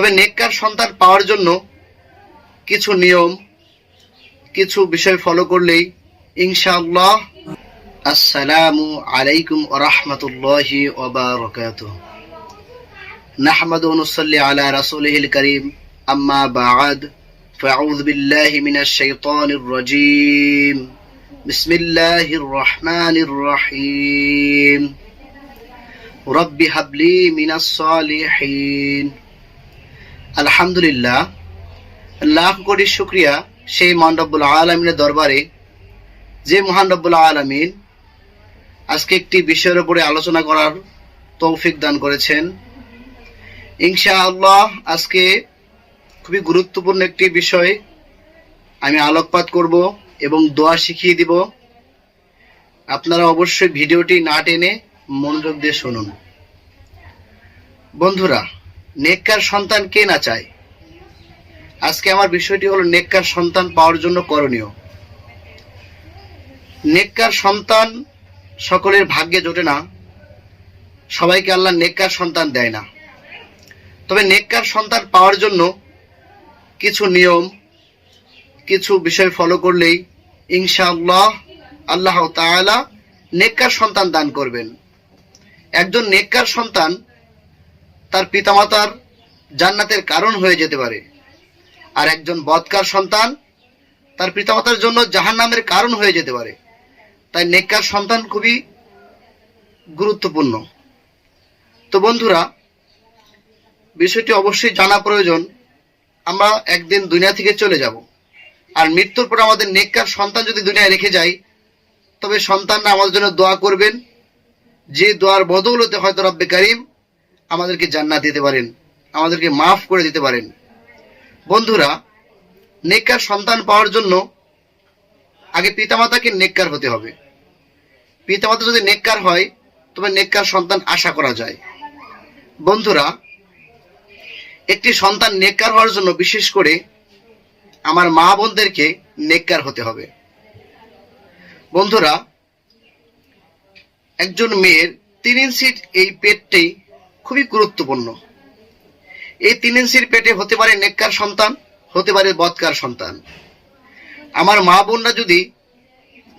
তবে নেককার সন্তান পাওয়ার জন্য কিছু নিয়ম কিছু বিষয় ফলো করলেই ইনশাআল্লাহ আসসালামু আলাইকুম ওরহমতুল্লাহি ওবারকাতুহ نحمد ونصلي على رسوله الكريم أما بعد فأعوذ بالله من الشيطان الرجيم بسم الله الرحمن الرحيم رب هب لي من الصالحين আলহামদুলিল্লাহ, লাখ কোটি শুক্রিয়া সেই মহান আলমিনের দরবারে, যে মহান আলমিন আজকে একটি বিষয়ের উপরে আলোচনা করার তৌফিক দান করেছেন। ইনশাআল্লাহ আজকে খুবই গুরুত্বপূর্ণ একটি বিষয় আমি আলোকপাত করব এবং দোয়া শিখিয়ে দিব। আপনারা অবশ্যই ভিডিওটি না টেনে মনোযোগ দিয়ে শুনুন। বন্ধুরা নেককার সন্তান কে না চায়? আজকে আমার বিষয়টি হলো নেককার সন্তান পাওয়ার জন্য করণীয়। নেককার সন্তান সকলের ভাগ্যে জোটে না, সবাইকে আল্লাহ নেককার সন্তান দেয় না। তবে নেককার সন্তান পাওয়ার জন্য কিছু নিয়ম, কিছু বিষয় ফলো করলেই ইনশাআল্লাহ আল্লাহ তাআলা নেককার সন্তান দান করবেন। একজন নেককার সন্তান তার পিতামাতার জান্নাতের কারণ হয়ে যেতে পারে। আর একজন বদকার সন্তান তার পিতামাতার জন্য জাহান্নামের কারণ হয়ে যেতে পারে। তাই নেককার সন্তান খুবই গুরুত্বপূর্ণ। তো বন্ধুরা, বিষয়টি অবশ্যই জানা প্রয়োজন। আমরা একদিন দুনিয়া থেকে চলে যাব। আর মৃত্যুর পর আমাদের নেককার সন্তান যদি দুনিয়ায় রেখে যাই তবে সন্তানরা আমাদের জন্য দোয়া করবেন। যে দোয়ার বদৌলতে হয়তো রব্বে করিম আমাদেরকে জান্নাত দিতে পারেন, আমাদেরকে মাফ করে দিতে পারেন। বন্ধুরা, নেককার সন্তান পাওয়ার জন্য আগে পিতামাতাকে নেককার হতে হবে। পিতামাতা যদি নেককার হয়, তবে নেককার সন্তান আশা করা যায়। বন্ধুরা, একটি সন্তান নেককার হওয়ার জন্য বিশেষ করে আমার মা বোনদেরকে নেককার হতে হবে। বন্ধুরা, একজন মেয়ের তিন ইঞ্চির এই পেটটি খুবই গুরুত্বপূর্ণ। এই তিন ইঞ্চির পেটে হতে পারে নেককার সন্তান, হতে পারে বৎকার সন্তান। আমার মা বোনরা যদি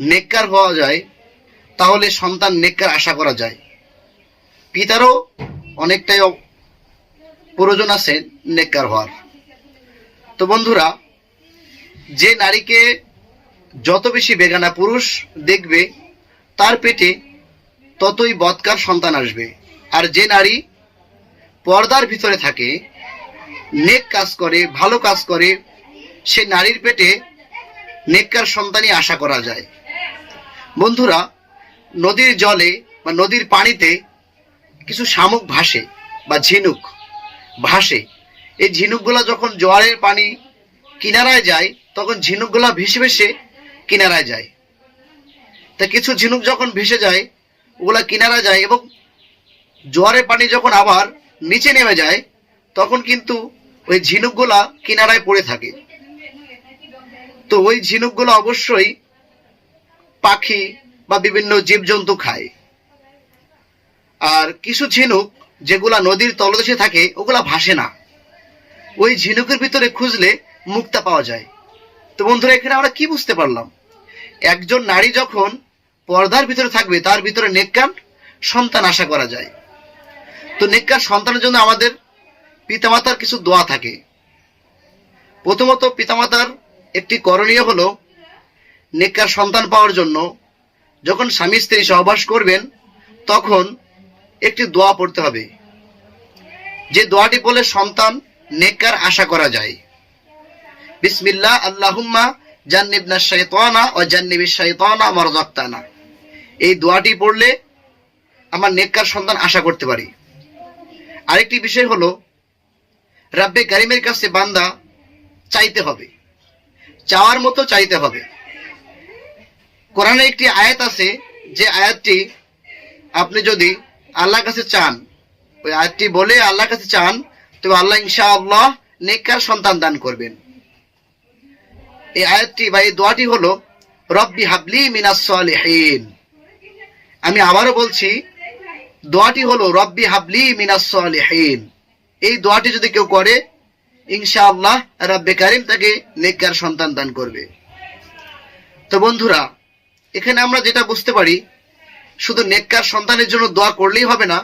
নেককার হওয়া যায়, তাহলে সন্তান নেককার আশা করা যায়। পিতারও অনেকটাই প্রয়োজন আছে নেককার হওয়ার। তো বন্ধুরা, যে নারীকে যত বেশি বেগানা পুরুষ দেখবে, তার পেটে ততই বৎকার সন্তান আসবে। আর যে নারী পর্দার ভিতরে থাকে, নেক কাজ করে, ভালো কাজ করে, সে নারীর পেটে নেককার সন্তানই আশা করা যায়। বন্ধুরা, নদীর জলে বা নদীর পানিতে কিছু শামুক ভাসে বা ঝিনুক ভাসে। এই ঝিনুকগুলা যখন জোয়ারের পানি কিনারায় যায়, তখন ঝিনুকগুলা ভেসে ভেসে কিনারায় যায়। তা কিছু ঝিনুক যখন ভেসে যায়, ওগুলা কিনারা যায় এবং জোয়ারের পানি যখন আবার নিচে নেমে যায়, তখন কিন্তু ওই ঝিনুকগুলা কিনারায় পড়ে থাকে। তো ওই ঝিনুকগুলো অবশ্যই পাখি বা বিভিন্ন জীবজন্তু খায়। আর কিছু ঝিনুক যেগুলা নদীর তলদেশে থাকে, ওগুলা ভাসে না। ওই ঝিনুকের ভিতরে খুঁজলে মুক্তা পাওয়া যায়। তো বন্ধুরা, এখানে আমরা কি বুঝতে পারলাম? একজন নারী যখন পর্দার ভিতরে থাকবে, তার ভিতরে নেককার সন্তান আশা করা যায়। তো নেককার সন্তানের জন্য আমাদের পিতামাতার কিছু দোয়া থাকে। প্রথমত পিতামাতার একটি করণীয় হলো নেককার সন্তান পাওয়ার জন্য যখন স্বামী স্ত্রী সহবাস করবেন, তখন একটি দোয়া পড়তে হবে। যে দোয়াটি বলে সন্তান নেককার আশা করা যায়। বিসমিল্লাহ, আল্লাহুম্মা, জান্নিবনা শাইতানা ও জান্নিবি শাইতানা মারযাকতানা এই দোয়াটি পড়লে আমার নেককার সন্তান আশা করতে পারি। আরেকটি বিষয় হলো, রাব্বে কারিমের কাছে বান্দা চাইতে হবে। চাওয়ার মতো চাইতে হবে। কোরআনে একটি আয়াত আছে, যে আয়াতটি আপনি যদি আল্লাহর কাছে চান, ওই আয়াতটি বলে আল্লাহর কাছে চান তবে আল্লাহ ইনশাআল্লাহ নেককার সন্তান দান করবেন। এই আয়াতটি বা এই দোয়াটি হলো, রব্বি হাবলি মিনাস আমি আবারও বলছি দোয়াটি হলো, রব্বি হাবলি মিনাস সালিহিন। এই দোয়াটি যদি কেউ করে, ইনশাআল্লাহ রাব্বে কারিম তাকে নেককার সন্তান দান করবে। তো বন্ধুরা, এখানে আমরা যেটা বুঝতে পারি, শুধু নেককার সন্তানের জন্য দোয়া করলেই হবে না,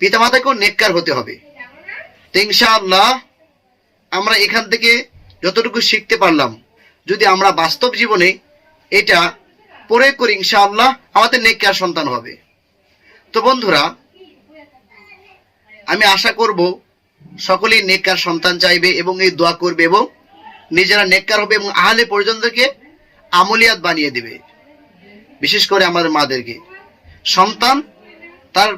পিতামাতাকেও নেককার হতে হবে। তো ইনশাআল্লাহ আমরা এখান থেকে যতটুকু শিখতে পারলাম, যদি আমরা বাস্তব জীবনে এটা প্রয়োগ করি, ইনশাআল্লাহ আমাদের নেককার সন্তান হবে। তো বন্ধুরা, আমি আশা করব সকলেই নেককার সন্তান চাইবে এবং এই দোয়া করবে এবং নিজেরা নেককার হবে এবং আহলে পর্যন্তকে আমলিয়াত বানিয়ে দিবে। বিশেষ করে আমাদের মাদেরকে। সন্তান তার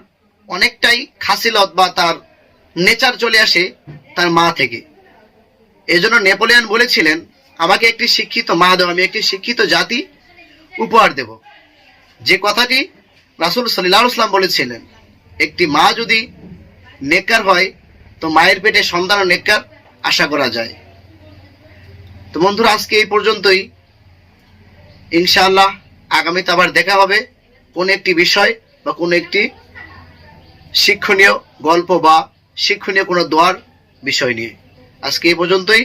অনেকটাই খাসিলত বা তার নেচার চলে আসে তার মা থেকে। এজন্য নেপোলিয়ান বলেছিলেন, আমাকে একটি শিক্ষিত মা দেও, আমি একটি শিক্ষিত জাতি উপহার দেব। যে কথাটি রাসুল সাল্লাহ বলেছিলেন, একটি মা যদি নেককার হয়, তো মায়ের পেটে সন্তান নেককার, আশা করা যায়। তো বন্ধুরা, আজকে এই পর্যন্তই। ইনশাআল্লাহ আগামীতে আবার দেখা হবে কোন একটি বিষয় বা কোন একটি শিক্ষণীয় গল্প বা শিক্ষণীয় কোনো দোয়ার বিষয় নিয়ে। আজকে এই পর্যন্তই।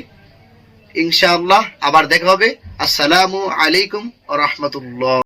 ইনশাআল্লাহ আবার দেখা হবে। আসসালামু আলাইকুম রহমতুল্লাহ।